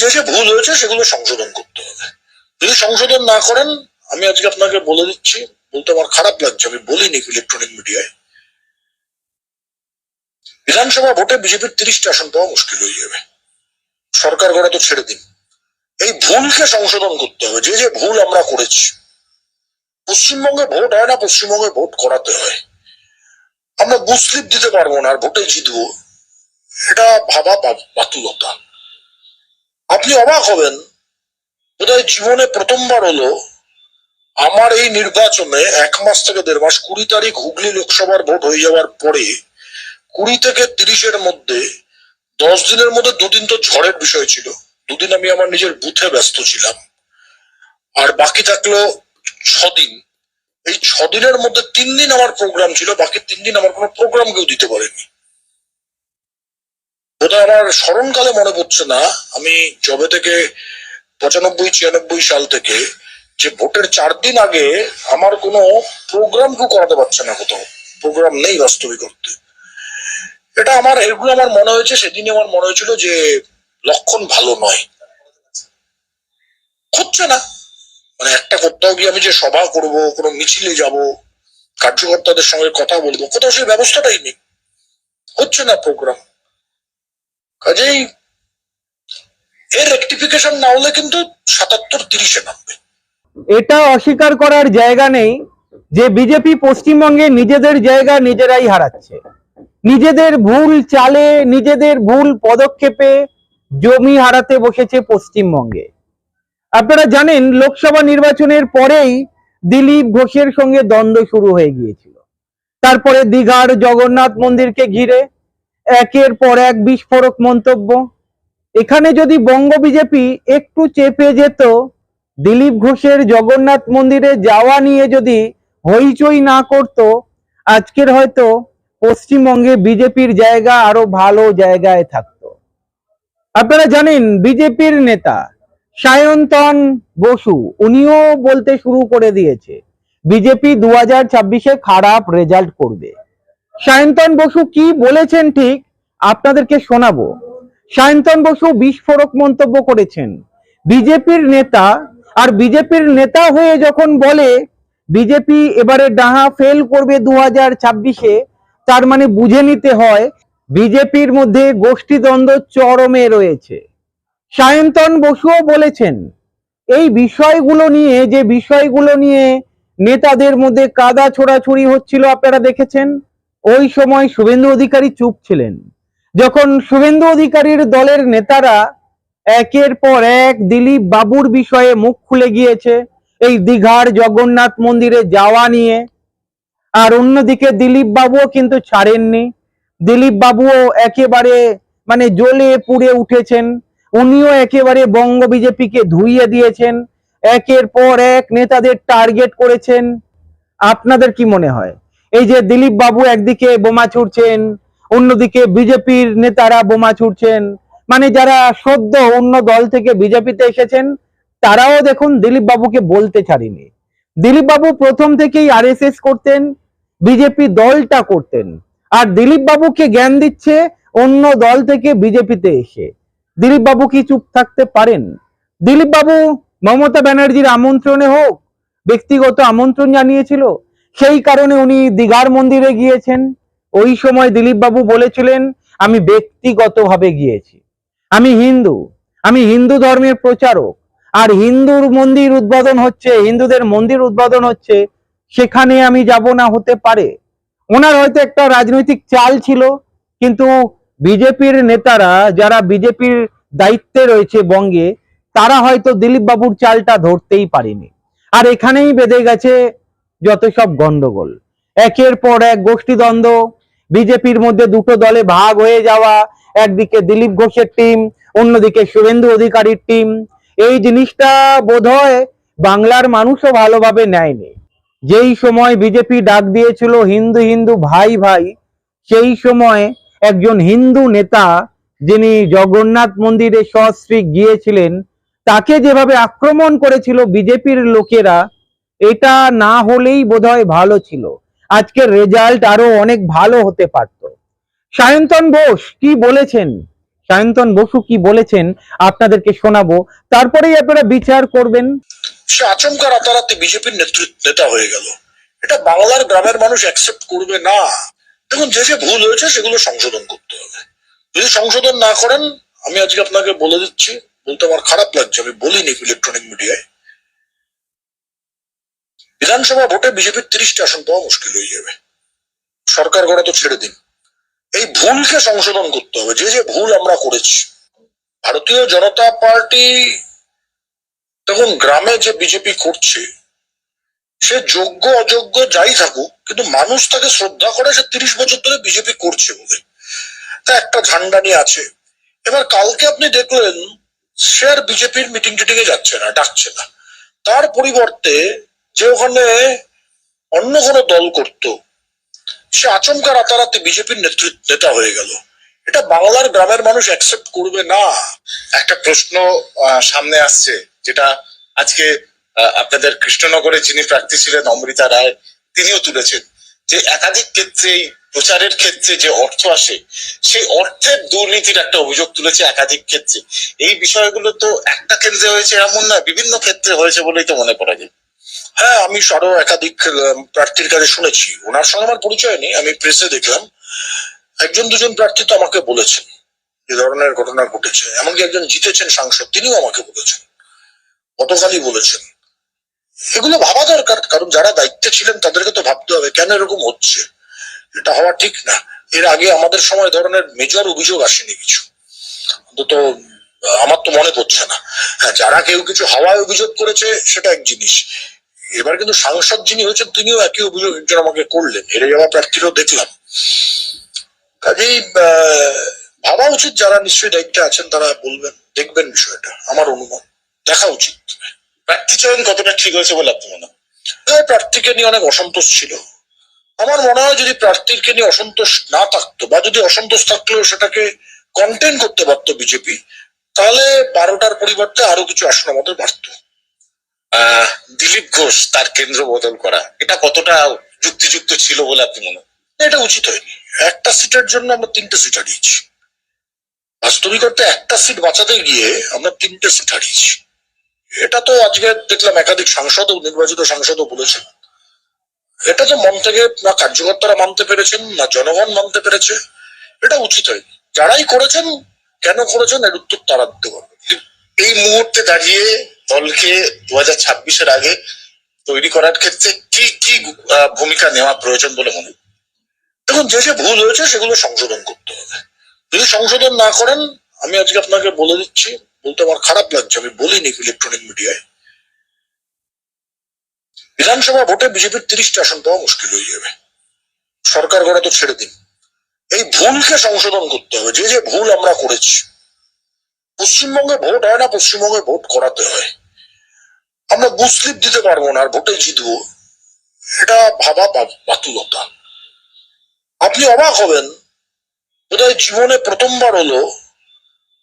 যে যে ভুল হয়েছে সেগুলো সংশোধন করতে হবে। যদি সংশোধন না করেন, আমি আজকে আপনাকে বলে দিচ্ছি, বলতে আমার খারাপ লাগছে, আমি বলিনি ইলেকট্রনিক মিডিয়ায় বিধানসভা ভোটে বিজেপির তিরিশটা আসন পাওয়া মুশকিল হয়ে যাবে। সরকার গড়া তো ছেড়ে দিন। এই ভুলকে সংশোধন করতে হবে, যে যে ভুল আমরা করেছি। পশ্চিমবঙ্গে ভোট হয় না, পশ্চিমবঙ্গে ভোট করাতে হয়। আমরা বুস্লিপ দিতে পারব না, আর ভোটে জিতবো। এটা ভাবা বাতুলতা। আপনি অবাক হবেন, বোধহয় জীবনে প্রথমবার হলো আমার এই নির্বাচনে এক মাস থেকে দেড় মাস কুড়ি তারিখ হুগলি লোকসভার ভোট হয়ে যাওয়ার পরে কুড়ি থেকে তিরিশের মধ্যে, দশ দিনের মধ্যে দুদিন তো ঝড়ের বিষয় ছিল। দুদিন আমি আমার নিজের বুথে ব্যস্ত ছিলাম। আর বাকি থাকল ছদিন। এই ছদিনের মধ্যে তিন দিন আমার প্রোগ্রাম ছিল, বাকি তিন দিন আমার কোনো প্রোগ্রাম কেউ দিতে পারেনি। বোধহয় আমার স্মরণকালে মনে পড়ছে না। আমি জবে থেকে পঁচানব্বই, ছিয়ানব্বই সাল থেকে যে ভোটের চার দিন আগে আমার কোনো প্রোগ্রাম কেউ করাতে পারছে না কোথাও। প্রোগ্রাম নেই বাস্তবিক করতে এটা আমার এগুলো আমার মনে হয়েছে, সেদিনই আমার মনে হয়েছিল যে লক্ষণ ভালো নয়। হচ্ছে না। মানে একটা কোথাও গিয়ে আমি যে সভা করব, কোনো মিছিলে যাব, কার্যকর্তাদের সঙ্গে কথা বলব, কোথাও সেই ব্যবস্থাটাই নেই। হচ্ছে না প্রোগ্রাম কাজেই এর রেক্টিফিকেশন না হলে কিন্তু সাতাত্তর, তিরিশে নামবে এটা অস্বীকার করার জায়গা নেই যে বিজেপি পশ্চিমবঙ্গে নিজেদের জায়গা নিজেরাই হারাচ্ছে। নিজেদের ভুল চালে, নিজেদের ভুল পদক্ষেপে জমি হারাতে বসেছে পশ্চিমবঙ্গে। আপনারা জানেন, লোকসভা নির্বাচনের পরেই দিলীপ ঘোষের সঙ্গে দ্বন্দ্ব শুরু হয়ে গিয়েছিল। তারপরে দীঘার জগন্নাথ মন্দিরকে ঘিরে একের পর এক বিস্ফোরক মন্তব্য। এখানে যদি বঙ্গ বিজেপি একটু চেপে যেত, দিলীপ ঘোষের জগন্নাথ মন্দিরে যাওয়া নিয়ে যদি হইচই না করত, আজকের হয়তো পশ্চিমবঙ্গে বিজেপির জায়গা আরও ভালো জায়গায় থাকতো। আপনারা জানেন, বিজেপির নেতা সায়ন্তন বসু, উনিও বলতে শুরু করে দিয়েছে, বিজেপি দু হাজার ছাব্বিশে খারাপ রেজাল্ট করবে। সায়ন্তন বসু কি বলেছেন ঠিক আপনাদেরকে শোনাবো। সায়ন্তন বসু বিস্ফোরক মন্তব্য করেছেন। বিজেপির নেতা আর বিজেপির নেতা হয়ে যখন বলে, বিজেপি এবারে ডাহা ফেল করবে দু হাজার ছাব্বিশে, তার মানে বুঝে নিতে হয় বিজেপির মধ্যে গোষ্ঠীদ্বন্দ্ব চরমে রয়েছে। সায়ন্তন বসুও বলেছেন, এই বিষয়গুলো নিয়ে, যে বিষয়গুলো নিয়ে নেতাদের মধ্যে কাদা ছোড়াছুড়ি হচ্ছিল আপনারা দেখেছেন? ওই সময় শুভেন্দু অধিকারী চুপ ছিলেন। যখন শুভেন্দু অধিকারীর দলের নেতারা একের পর এক দিলীপ বাবুর বিষয়ে মুখ খুলে গিয়েছে, এই দিঘার জগন্নাথ মন্দিরে যাওয়া নিয়ে। আর অন্যদিকে দিলীপ বাবুও কিন্তু ছাড়েননি। দিলীপ বাবুও একেবারে মানে জ্বলে পুড়ে উঠেছেন। উনিও একেবারে বঙ্গ বিজেপিকে ধুইয়ে দিয়েছেন। একের পর এক নেতাদের টার্গেট করেছেন। আপনাদের কি মনে হয়? এই যে দিলীপ বাবু একদিকে বোমা ছুড়ছেন, অন্যদিকে বিজেপির নেতারা বোমা ছুটছেন মানে যারা সদ্য অন্য দল থেকে বিজেপিতে এসেছেন, তারাও দেখুন দিলীপ বাবুকে বলতে ছাড়িনি। দিলীপ বাবু প্রথম থেকেই আরএসএস করতেন, বিজেপি দলটা করতেন। আর দিলীপ বাবুকে জ্ঞান দিচ্ছে অন্য দল থেকে বিজেপিতে এসে। দিলীপ বাবু কি চুপ থাকতে পারেন? দিলীপ বাবু মমতা ব্যানার্জির আমন্ত্রণে হোক, ব্যক্তিগত আমন্ত্রণ জানিয়েছিল সেই কারণে উনি দিঘার মন্দিরে গিয়েছেন। ওই সময় দিলীপ বাবু বলেছিলেন, আমি ব্যক্তিগতভাবে গিয়েছি। আমি হিন্দু আমি হিন্দু ধর্মের প্রচারক। আর হিন্দুর মন্দির উদ্বোধন হচ্ছে, হিন্দুদের মন্দির উদ্বোধন হচ্ছে, সেখানে আমি যাব না হতে পারে। ওনার হয়তো একটা রাজনৈতিক চাল ছিল, কিন্তু বিজেপির নেতারা, যারা বিজেপির দায়িত্বে রয়েছে বঙ্গে, তারা হয়তো দিলীপ বাবুর চালটা ধরতেই পারেনি। আর এখানেই বেঁধে গেছে যত সব গন্ডগোল। একের পর এক গোষ্ঠীদ্বন্দ্ব, বিজেপির মধ্যে দুটো দলে ভাগ হয়ে যাওয়া, একদিকে দিলীপ ঘোষের টিম অন্যদিকে শুভেন্দু অধিকারীর টিম এই জিনিসটা বোধহয় বাংলার মানুষও ভালোভাবে নেয়নি। যেই সময় বিজেপি ডাক দিয়েছিল, হিন্দু হিন্দু, ভাই ভাই, সেই সময় একজন হিন্দু নেতা যিনি জগন্নাথ মন্দিরে সস্ত্রী গিয়েছিলেন, তাকে যেভাবে আক্রমণ করেছিল বিজেপির লোকেরা এটা না হলেই বোধহয় ভালো ছিল। আজকের রেজাল্ট আরও অনেক ভালো হতে পারত। সায়ন্তন বোস কি বলেছেন? সায়ন্তন বসু কি বলেছেন? আপনাদেরকে শোনাবো। তারপরেই আপনারা বিচার করবেন। সে আচমকা রাতারাতি বিজেপির নেতৃত্ব নেতা হয়ে গেল। এটা বাংলার গ্রামের মানুষ অ্যাকসেপ্ট করবে না। দেখুন, যে যে ভুল হয়েছে সেগুলো সংশোধন করতে হবে। যদি সংশোধন না করেন, আমি আজকে আপনাকে বলে দিচ্ছি, বলতে আমার খারাপ লাগছে, আমি বলিনি ইলেকট্রনিক মিডিয়ায় বিধানসভা ভোটে বিজেপির তিরিশটা আসন পাওয়া মুশকিল হয়ে যাবে। সরকার গড়া তো ছেড়ে দিন। এই ভুলকে সংশোধন করতে হবে। যে যে ভুল আমরা করেছি, ভারতীয় জনতা পার্টি, দেখুন, গ্রামে যে বিজেপি করছে, সে যোগ্য, অযোগ্য যাই থাকুক, কিন্তু মানুষ তাকে শ্রদ্ধা করে সে তিরিশ বছর ধরে বিজেপি করছে বলে। তা একটা ঝান্ডা নিয়ে আছে। এবার কালকে আপনি দেখলেন, সে আর বিজেপির মিটিং টিটিং এ যাচ্ছে না, ডাকছে না। তার পরিবর্তে যে ওখানে অন্য কোনো দল করত, সে আচমকা রাতারাতি বিজেপির নেতৃত্ব নেতা হয়ে গেল। এটা বাংলার গ্রামের মানুষ অ্যাকসেপ্ট করবে না? একটা প্রশ্ন সামনে আসছে, যেটা আজকে আপনাদের কৃষ্ণনগরে যিনি প্রার্থী ছিলেন অমৃতা রায়, তিনিও তুলেছেন, যে একাধিক ক্ষেত্রে প্রচারের ক্ষেত্রে যে অর্থ আসে, সেই অর্থের দুর্নীতির একটা অভিযোগ তুলেছে একাধিক ক্ষেত্রে। এই বিষয়গুলো তো একটা কেন্দ্রে হয়েছে, এমন না বিভিন্ন ক্ষেত্রে হয়েছে বলেই তো মনে করা যায়। হ্যাঁ আমি আরও একাধিক প্রার্থীর কাছে শুনেছি। ওনার সঙ্গে আমার পরিচয় নেই, আমি প্রেসে দেখলাম। একজন, দুজন প্রার্থী তো আমাকে বলেছেন যে ধরনের ঘটনা ঘটেছে। এমনকি একজন জিতেছেন সাংসদ, তিনিও আমাকে বলেছেন। গতকালই বলেছেন। এগুলো ভাবা দরকার, কারণ যারা দায়িত্বে ছিলেন, তাদেরকে তো ভাবতে হবে, কেন এরকম হচ্ছে? এটা হওয়া ঠিক না। এর আগে আমাদের সময় ধরনের মেজর অভিযোগ আসেনি কিছু। অন্তত আমার তো মনে পড়ছে না। হ্যাঁ যারা কেউ কিছু হাওয়ায় অভিযোগ করেছে, সেটা এক জিনিস। এবার কিন্তু সাংসদ যিনি হয়েছেন, তিনিও একই অভিযোগ একজন আমাকে করলেন। হেরে যাওয়া প্রার্থীরও দেখলাম। কাজেই ভাবা উচিত যারা নিশ্চয়ই দায়িত্বে আছেন, তারা বলবেন, দেখবেন বিষয়টা। আমার অনুমান। দেখা উচিত। প্রার্থী চয়ন কতটা ঠিক হয়েছে বলে আপনি মনে হয়? প্রার্থীকে নিয়ে অনেক অসন্তোষ ছিল? আমার মনে হয় যদি প্রার্থীকে নিয়ে অসন্তোষ না থাকতো, বা যদি অসন্তোষ থাকলেও সেটাকে কন্টেন করতে পারতো বিজেপি, তাহলে বারোটার পরিবর্তে আরও কিছু আসন আমাদের বাড়তো। দিলীপ ঘোষ তার কেন্দ্র বদল করা, এটা কতটা যুক্তিযুক্ত ছিল বলে আপনি মনে হয়? এটা উচিত হয়নি। একটা সিটের জন্য আমরা তিনটে সিট হারিয়েছি। বাস্তবিক অর্থে একটা সিট বাঁচাতে গিয়ে আমরা তিনটে সিট হারিয়েছি। এটা তো আজকে দেখলাম একাধিক সাংসদ ও নির্বাচিত সাংসদও বলেছেন। এটা তো মন থেকে না কার্যকর্তারা মানতে পেরেছেন, না জনগণ মানতে পেরেছে, এটা উচিত হয়নি। যারাই করেছেন, কেন করেছেন, এর উত্তর তারা দিতে পারবে। এই মুহূর্তে দাঁড়িয়ে দলকে দু হাজার ছাব্বিশের আগে তৈরি করার ক্ষেত্রে কি কি ভূমিকা নেওয়া প্রয়োজন বলে মনে দেখুন, যে যে ভুল হয়েছে সেগুলো সংশোধন করতে হবে। যদি সংশোধন না করেন, আমি আজকে আপনাকে বলে দিচ্ছি, বলতে আমার খারাপ লাগছে, আমি বলিনি ইলেকট্রনিক মিডিয়ায় বিধানসভা ভোটে বিজেপির তিরিশটা আসন পাওয়া মুশকিল হয়ে যাবে। সরকার গড়া তো ছেড়ে দিন। এই ভুলকে সংশোধন করতে হবে। যে যে ভুল আমরা করেছি, পশ্চিমবঙ্গে ভোট হয় না, পশ্চিমবঙ্গে ভোট করাতে হয়। আমরা বুস্লিপ দিতে পারব না, আর ভোটে জিতবো। এটা ভাবা বাতুলতা। আপনি অবাক হবেন, বোধহয় জীবনে প্রথমবার হলো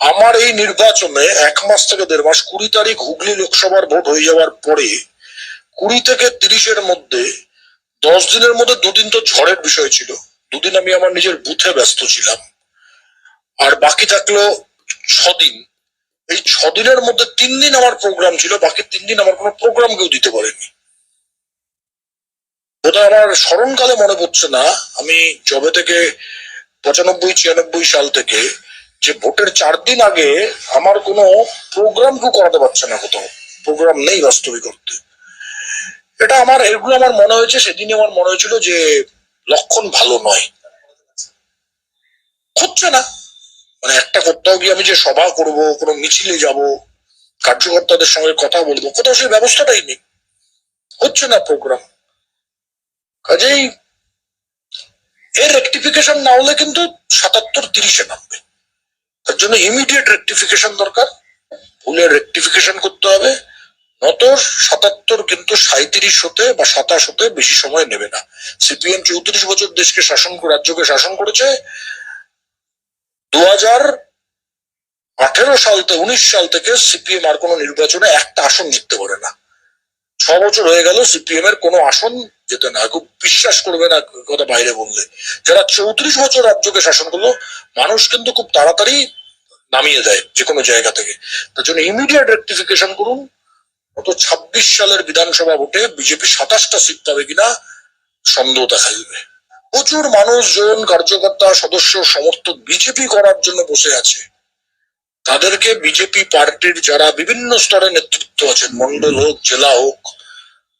আমার এই নির্বাচনে এক মাস থেকে দেড় মাস কুড়ি তারিখ হুগলি লোকসভার ভোট হয়ে যাওয়ার পরে কুড়ি থেকে তিরিশের মধ্যে, দশ দিনের মধ্যে দুদিন তো ঝড়ের বিষয় ছিল। দুদিন আমি আমার নিজের বুথে ব্যস্ত ছিলাম। আর বাকি থাকল ছদিন। এই ছদিনের মধ্যে তিন দিন আমার প্রোগ্রাম ছিল, বাকি তিন দিন আমার কোনো প্রোগ্রাম কেউ দিতে পারেনি। বোধহয় আমার স্মরণকালে মনে পড়ছে না, আমি জবে থেকে পঁচানব্বই, ছিয়ানব্বই সাল থেকে যে ভোটের চার দিন আগে আমার কোনো প্রোগ্রাম কেউ করাতে পারছে না কোথাও। প্রোগ্রাম নেই বাস্তবিক করতে এটা আমার, এগুলো আমার মনে হয়েছে, সেদিনই আমার মনে হয়েছিল যে লক্ষণ ভালো নয়। হচ্ছে না। মানে একটা কোথাও গিয়ে আমি যে সভা করব, কোনো মিছিলে যাব, কার্যকর্তাদের সঙ্গে কথা বলব, কোথাও সেই ব্যবস্থাটাই নেই। হচ্ছে না প্রোগ্রাম কাজেই এর রেকটিফিকেশন না হলে কিন্তু সাতাত্তর তিরিশে নামবে। তার জন্য ইমিডিয়েট রেকটিফিকেশন দরকার। ভুলের রেকটিফিকেশন করতে হবে। নত সাতাত্তর কিন্তু সাঁত্রিশ হতে বা সাতাশ হতে বেশি সময় নেবে না। সিপিএম চৌত্রিশ বছর দেশকে শাসন, রাজ্যকে শাসন করেছে। দু আঠেরো সাল থেকে, উনিশ সাল থেকে সিপিএম আর কোনো নির্বাচনে একটা আসন জিততে পারে না। ছ বছর হয়ে গেল সিপিএম এর কোনো আসন যেতে না। খুব বিশ্বাস করবে না কথা বাইরে বললে। যারা চৌত্রিশ বছর রাজ্যকে শাসন করল, মানুষ কিন্তু খুব তাড়াতাড়ি নামিয়ে দেয় যে কোনো জায়গা থেকে। তার জন্য ইমিডিয়েট রেক্টিফিকেশন করুন। গত ছাব্বিশ সালের বিধানসভা ভোটে বিজেপি সাতাশটা সিট পাবে কিনা সন্দেহ দেখা দিবে। প্রচুর মানুষজন কার্যকর্তা, সদস্য, সমর্থক বিজেপি করার জন্য বসে আছে। তাদেরকে বিজেপি পার্টির যারা বিভিন্ন স্তরে নেতৃত্ব আছেন, মন্ডল হোক, জেলা হোক,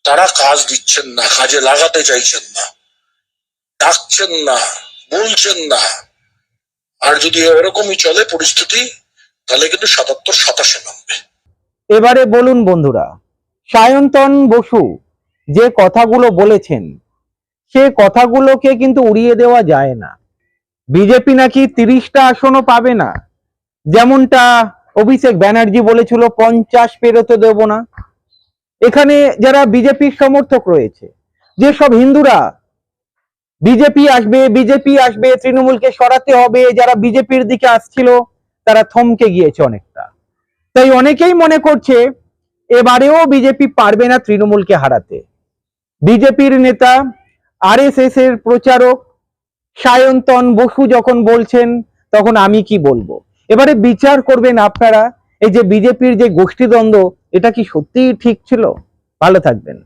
তারা কাজ দিচ্ছেন না, কাজে লাগাতে চাইছেন না, ডাকছেন না, বলছেন না। আর যদি এরকমই চলে পরিস্থিতি, তাহলে কিন্তু সাতাত্তর সাতাশে নামবে। এবারে বলুন বন্ধুরা, সায়ন্তন বসু যে কথাগুলো বলেছেন সে কথাগুলোকে কিন্তু উড়িয়ে দেওয়া যায় না। বিজেপি নাকি তিরিশটা আসনও পাবে না। যেমনটা অভিষেক ব্যানার্জি বলেছিল, পঞ্চাশ পেরোতে দেব না। এখানে যারা বিজেপির সমর্থক রয়েছে যেসব হিন্দুরা, বিজেপি আসবে বিজেপি আসবে, তৃণমূলকে সরাতে হবে, যারা বিজেপির দিকে আসছিল, তারা থমকে গিয়েছে অনেকটা। তাই অনেকেই মনে করছে, এবারেও বিজেপি পারবে না তৃণমূলকে হারাতে। বিজেপির নেতা আরএসএস এর প্রচারক সায়ন্তন বসু যখন বলছেন, তখন আমি কি বলব? এবারে বিচার করবেন আপনারা, এই যে বিজেপির যে গোষ্ঠীদ্বন্দ্ব, এটা কি সত্যিই ঠিক ছিল? ভালো থাকবেন।